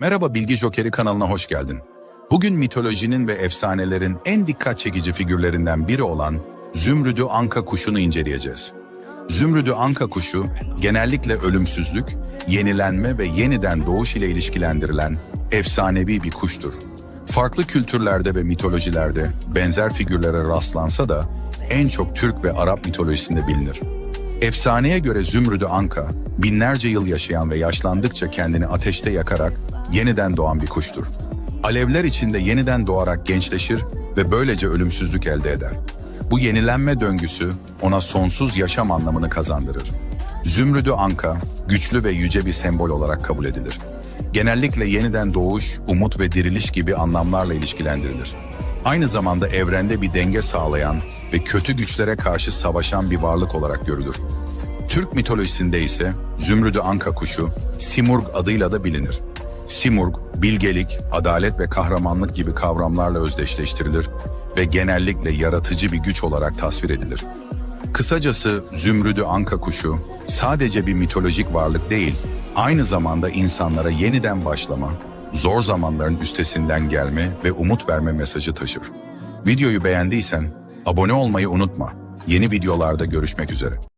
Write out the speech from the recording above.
Merhaba Bilgi Jokeri kanalına hoş geldin. Bugün mitolojinin ve efsanelerin en dikkat çekici figürlerinden biri olan Zümrüdü Anka kuşunu inceleyeceğiz. Zümrüdü Anka kuşu genellikle ölümsüzlük, yenilenme ve yeniden doğuş ile ilişkilendirilen efsanevi bir kuştur. Farklı kültürlerde ve mitolojilerde benzer figürlere rastlansa da en çok Türk ve Arap mitolojisinde bilinir. Efsaneye göre Zümrüdü Anka, binlerce yıl yaşayan ve yaşlandıkça kendini ateşte yakarak yeniden doğan bir kuştur. Alevler içinde yeniden doğarak gençleşir ve böylece ölümsüzlük elde eder. Bu yenilenme döngüsü ona sonsuz yaşam anlamını kazandırır. Zümrüdü Anka, güçlü ve yüce bir sembol olarak kabul edilir. Genellikle yeniden doğuş, umut ve diriliş gibi anlamlarla ilişkilendirilir. Aynı zamanda evrende bir denge sağlayan ve kötü güçlere karşı savaşan bir varlık olarak görülür. Türk mitolojisinde ise Zümrüdü Anka kuşu Simurg adıyla da bilinir. Simurg, bilgelik, adalet ve kahramanlık gibi kavramlarla özdeşleştirilir ve genellikle yaratıcı bir güç olarak tasvir edilir. Kısacası Zümrüdü Anka kuşu sadece bir mitolojik varlık değil, aynı zamanda insanlara yeniden başlama, zor zamanların üstesinden gelme ve umut verme mesajı taşır. Videoyu beğendiysen abone olmayı unutma. Yeni videolarda görüşmek üzere.